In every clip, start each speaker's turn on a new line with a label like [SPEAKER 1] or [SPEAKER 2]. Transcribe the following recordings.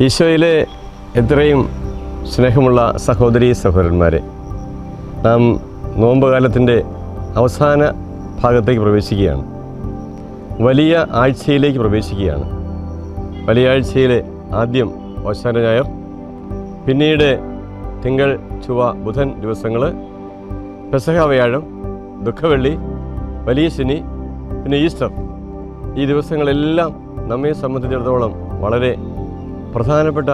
[SPEAKER 1] ഈശോയിലെ എത്രയും സ്നേഹമുള്ള സഹോദരി സഹോദരന്മാരെ നാം നോമ്പ് കാലത്തിന്റെ അവസാന ഭാഗത്തേക്ക് പ്രവേശിക്കുകയാണ്. വലിയ ആഴ്ചയിലേക്ക് പ്രവേശിക്കുകയാണ്. വലിയ ആഴ്ചയിലെ ആദ്യം ഓശാന ഞായർ പിന്നീട് തിങ്കൾ ചൊവ്വ ബുധൻ ദിവസങ്ങൾ പെസഹ വ്യാഴം ദുഃഖവെള്ളി വലിയ ശനി പിന്നെ ഈസ്റ്റർ. ഈ ദിവസങ്ങളെല്ലാം നമ്മെ സംബന്ധിച്ചിടത്തോളം വളരെ പ്രധാനപ്പെട്ട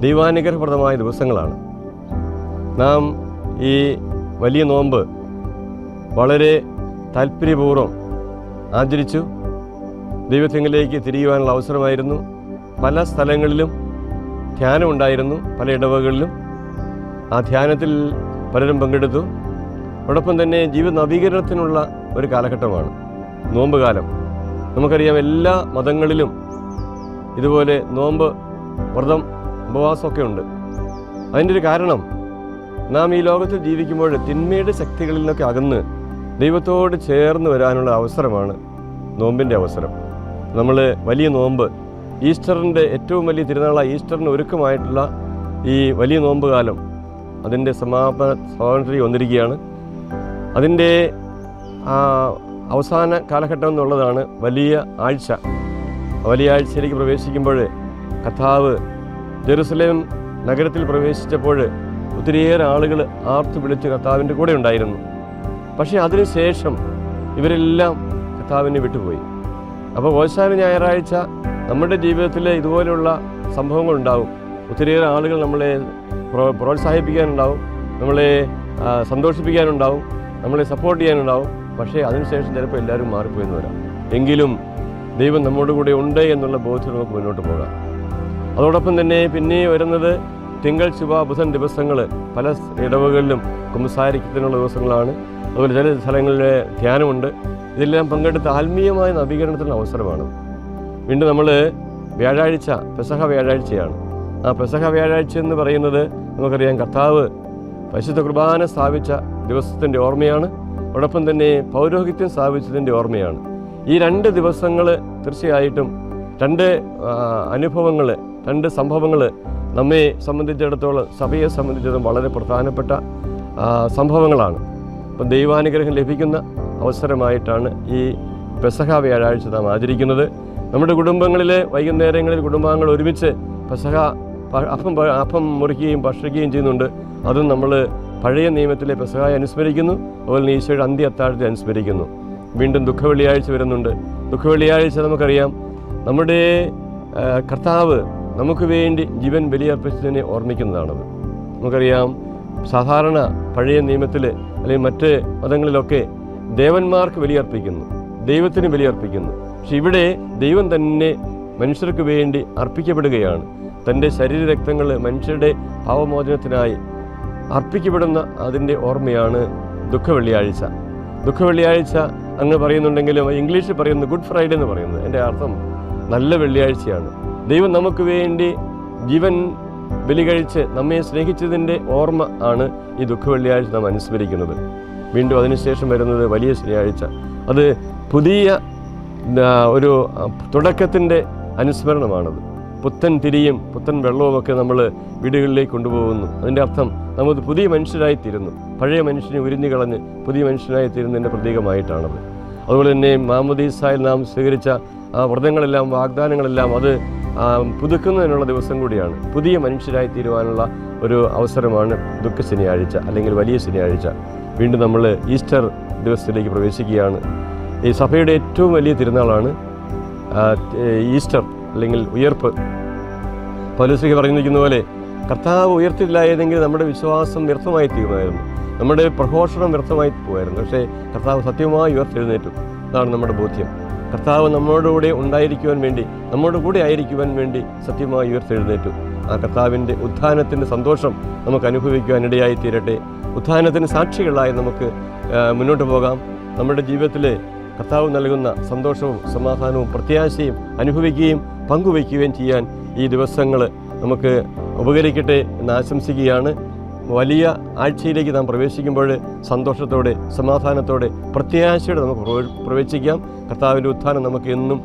[SPEAKER 1] ദൈവാനുഗ്രഹപ്രദമായ ദിവസങ്ങളാണ്. നാം ഈ വലിയ നോമ്പ് വളരെ താല്പര്യപൂർവം ആചരിച്ചു. ദൈവത്തിങ്കിലേക്ക് തിരിയുവാനുള്ള അവസരമായിരുന്നു. പല സ്ഥലങ്ങളിലും ധ്യാനമുണ്ടായിരുന്നു പല ഇടവകളിലും ആ ധ്യാനത്തിൽ പലരും പങ്കെടുത്തു. അതോടൊപ്പം തന്നെ ജീവിത നവീകരണത്തിനുള്ള ഒരു കാലഘട്ടമാണ്. നോമ്പ് കാലം. നമുക്കറിയാം എല്ലാ മതങ്ങളിലും ഇതുപോലെ നോമ്പ് വ്രതം ഉപവാസമൊക്കെ ഉണ്ട്. അതിന്റെ ഒരു കാരണം നാം ഈ ലോകത്തിൽ ജീവിക്കുമ്പോൾ തിന്മയുടെ ശക്തികളിൽ നിന്നൊക്കെ അകന്ന് ദൈവത്തോട് ചേർന്ന് വരാനുള്ള അവസരമാണ് നോമ്പിന്റെ അവസരം. നമ്മൾ വലിയ നോമ്പ് ഈസ്റ്ററിന്റെ ഏറ്റവും വലിയ തിരുനാളായ ഈസ്റ്ററിന് ഒരുക്കമായിട്ടുള്ള ഈ വലിയ നോമ്പ് കാലം അതിന്റെ സമാപന സ്വാതന്ത്ര്യം വന്നിരിക്കുകയാണ്. അതിന്റെ അവസാന കാലഘട്ടം എന്നുള്ളതാണ് വലിയ ആഴ്ച. വലിയ ആഴ്ചയിലേക്ക് പ്രവേശിക്കുമ്പോൾ കഥാവ് ജെറുസലേം നഗരത്തിൽ പ്രവേശിച്ചപ്പോൾ ഒത്തിരിയേറെ ആളുകൾ ആർത്തു വിളിച്ച് കർത്താവിന്റെ കൂടെ ഉണ്ടായിരുന്നു. പക്ഷേ അതിനുശേഷം ഇവരെല്ലാം കഥാവിനെ വിട്ടുപോയി. അപ്പോൾ ഓശാന ഞായറാഴ്ച നമ്മുടെ ജീവിതത്തിൽ ഇതുപോലെയുള്ള സംഭവങ്ങളുണ്ടാവും ഒത്തിരിയേറെ ആളുകൾ നമ്മളെ പ്രോ- പ്രോത്സാഹിപ്പിക്കാനുണ്ടാവും. നമ്മളെ സന്തോഷിപ്പിക്കാനുണ്ടാവും. നമ്മളെ സപ്പോർട്ട് ചെയ്യാനുണ്ടാവും. പക്ഷേ അതിനുശേഷം ചിലപ്പോൾ എല്ലാവരും മാറിപ്പോയെന്ന് വരാം. എങ്കിലും ദൈവം നമ്മുടെ കൂടെ ഉണ്ട് എന്നുള്ള ബോധ്യം നമുക്ക് മുന്നോട്ട് പോകാം. അതോടൊപ്പം തന്നെ പിന്നെ വരുന്നത് തിങ്കൾ ചുവ ബുധൻ ദിവസങ്ങൾ പല ഇടവകളിലും കുമ്പസാരിക്കത്തിനുള്ള ദിവസങ്ങളാണ്. അതുപോലെ ചില സ്ഥലങ്ങളിൽ ധ്യാനമുണ്ട്. ഇതെല്ലാം പങ്കെടുത്ത് ആത്മീയമായ നവീകരണത്തിനുള്ള അവസരമാണ്. വീണ്ടും നമ്മൾ വ്യാഴാഴ്ച പെസഹ വ്യാഴാഴ്ചയാണ്. ആ പെസഹ വ്യാഴാഴ്ച എന്ന് പറയുന്നത് നമുക്കറിയാം കർത്താവ് പരിശുദ്ധ കുർബാന സ്ഥാപിച്ച ദിവസത്തിന്റെ ഓർമ്മയാണ്. അതോടൊപ്പം തന്നെ പൗരോഹിത്യം സ്ഥാപിച്ചതിന്റെ ഓർമ്മയാണ്. ഈ രണ്ട് ദിവസങ്ങൾ തീർച്ചയായിട്ടും രണ്ട് അനുഭവങ്ങൾ രണ്ട് സംഭവങ്ങൾ നമ്മെ സംബന്ധിച്ചിടത്തോളം സഭയെ സംബന്ധിച്ചിടത്തോളം വളരെ പ്രധാനപ്പെട്ട സംഭവങ്ങളാണ്. അപ്പം ദൈവാനുഗ്രഹം ലഭിക്കുന്ന അവസരമായിട്ടാണ് ഈ പെസഹ വ്യാഴാഴ്ച നാം ആചരിക്കുന്നത്. നമ്മുടെ കുടുംബങ്ങളിൽ വൈകുന്നേരങ്ങളിൽ കുടുംബാംഗങ്ങൾ ഒരുമിച്ച് പെസഹ അപ്പം അപ്പം മുറിക്കുകയും ഭക്ഷിക്കുകയും ചെയ്യുന്നുണ്ട്. അതും നമ്മൾ പഴയ നിയമത്തിലെ പെസഹായി അനുസ്മരിക്കുന്നു. അതുപോലെ ഈശോയുടെ അന്ത്യ അത്താഴത്തെ അനുസ്മരിക്കുന്നു. വീണ്ടും ദുഃഖവെള്ളിയാഴ്ച വരുന്നുണ്ട്. ദുഃഖവെള്ളിയാഴ്ച നമുക്കറിയാം. നമ്മുടെ കർത്താവ് നമുക്ക് വേണ്ടി ജീവൻ ബലിയർപ്പിച്ചതിനെ ഓർമ്മിക്കുന്നതാണത്. നമുക്കറിയാം സാധാരണ പഴയ നിയമത്തിൽ അല്ലെങ്കിൽ മറ്റ് മതങ്ങളിലൊക്കെ ദേവന്മാർക്ക് ബലിയർപ്പിക്കുന്നു ദൈവത്തിന് ബലിയർപ്പിക്കുന്നു. പക്ഷെ ഇവിടെ ദൈവം തന്നെ മനുഷ്യർക്ക് വേണ്ടി അർപ്പിക്കപ്പെടുകയാണ്. തന്റെ ശരീരരക്തങ്ങൾ മനുഷ്യരുടെ ഭാവമോചനത്തിനായി അർപ്പിക്കപ്പെടുന്ന അതിന്റെ ഓർമ്മയാണ് ദുഃഖവെള്ളിയാഴ്ച. ദുഃഖവെള്ളിയാഴ്ച അങ്ങ് പറയുന്നുണ്ടെങ്കിലും ഇംഗ്ലീഷിൽ പറയുന്നത് ഗുഡ് ഫ്രൈഡേ എന്ന് പറയുന്നത് എന്റെ അർത്ഥം നല്ല വെള്ളിയാഴ്ചയാണ്. ദൈവം നമുക്ക് വേണ്ടി ജീവൻ ബലി കഴിച്ച് നമ്മെ സ്നേഹിച്ചതിന്റെ ഓർമ്മ ആണ് ഈ ദുഃഖ വെള്ളിയാഴ്ച നാം അനുസ്മരിക്കുന്നത്. വീണ്ടും അതിനുശേഷം വരുന്നത് വലിയ ശനിയാഴ്ച. അത് പുതിയ ഒരു തുടക്കത്തിന്റെ അനുസ്മരണമാണത്. പുത്തൻ തിരിയും പുത്തൻ വെള്ളവുമൊക്കെ നമ്മൾ വീടുകളിലേക്ക് കൊണ്ടുപോകുന്നു. അതിന്റെ അർത്ഥം നമ്മൾ പുതിയ മനുഷ്യരായി തീരുന്നു പഴയ മനുഷ്യനെ ഉരിഞ്ഞു കളഞ്ഞ് പുതിയ മനുഷ്യനായി തീരുന്നതിന്റെ പ്രതീകമായിട്ടാണത്. അതുപോലെ തന്നെ മാമദീസായിൽ നാം സ്വീകരിച്ച ആ വ്രതങ്ങളെല്ലാം വാഗ്ദാനങ്ങളെല്ലാം അത് പുതുക്കുന്നതിനുള്ള ദിവസം കൂടിയാണ്. പുതിയ മനുഷ്യരായി തീരുവാനുള്ള ഒരു അവസരമാണ് ദുഃഖ ശനിയാഴ്ച അല്ലെങ്കിൽ വലിയ ശനിയാഴ്ച. വീണ്ടും നമ്മൾ ഈസ്റ്റർ ദിവസത്തിലേക്ക് പ്രവേശിക്കുകയാണ്. ഈ സഭയുടെ ഏറ്റവും വലിയ തിരുനാളാണ് ഈസ്റ്റർ. അല്ലെങ്കിൽ ഉയർപ്പ്. പൗലോസിക്ക് പറഞ്ഞിരിക്കുന്ന പോലെ കർത്താവ് ഉയർത്തില്ലായിരുന്നെങ്കിൽ നമ്മുടെ വിശ്വാസം വ്യർത്ഥമായി തീരുമായിരുന്നു നമ്മുടെ പ്രഘോഷണം വ്യർത്ഥമായി പോകുമായിരുന്നു പക്ഷേ കർത്താവ് സത്യമായി ഉയർത്തെഴുന്നേറ്റു. അതാണ് നമ്മുടെ ബോധ്യം. കർത്താവ് നമ്മളുടെ കൂടെ ഉണ്ടായിരിക്കുവാൻ വേണ്ടി നമ്മുടെ കൂടെ ആയിരിക്കുവാൻ വേണ്ടി സത്യമായി ഉയർത്തെഴുന്നേറ്റു. ആ കർത്താവിന്റെ ഉത്ഥാനത്തിന്റെ സന്തോഷം നമുക്ക് അനുഭവിക്കുവാൻ ഇടയായി തീരട്ടെ ഉത്ഥാനത്തിന് സാക്ഷികളായി നമുക്ക് മുന്നോട്ട് പോകാം. നമ്മുടെ ജീവിതത്തിൽ കർത്താവ് നൽകുന്ന സന്തോഷവും സമാധാനവും പ്രത്യാശയും അനുഭവിക്കുകയും പങ്കുവയ്ക്കുകയും ചെയ്യാൻ ഈ ദിവസങ്ങൾ നമുക്ക് ഉപകരിക്കട്ടെ എന്ന് ആശംസിക്കുകയാണ്. വലിയ ആഴ്ചയിലേക്ക് നാം പ്രവേശിക്കുമ്പോൾ സന്തോഷത്തോടെ സമാധാനത്തോടെ പ്രത്യാശയോടെ നമുക്ക് പ്രവേശിക്കാം. കർത്താവിന്റെ ഉത്ഥാനം നമുക്ക് എന്നും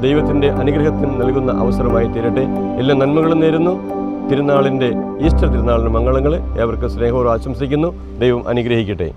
[SPEAKER 1] ദൈവത്തിന്റെ അനുഗ്രഹത്തിന് നൽകുന്ന അവസരമായി തീരട്ടെ. എല്ലാ നന്മകളും നേരുന്നു. തിരുനാളിന്റെ ഈസ്റ്റർ തിരുനാളിന്റെ മംഗളങ്ങൾ ഏവർക്കും സ്നേഹപൂർവം ആശംസിക്കുന്നു. ദൈവം അനുഗ്രഹിക്കട്ടെ.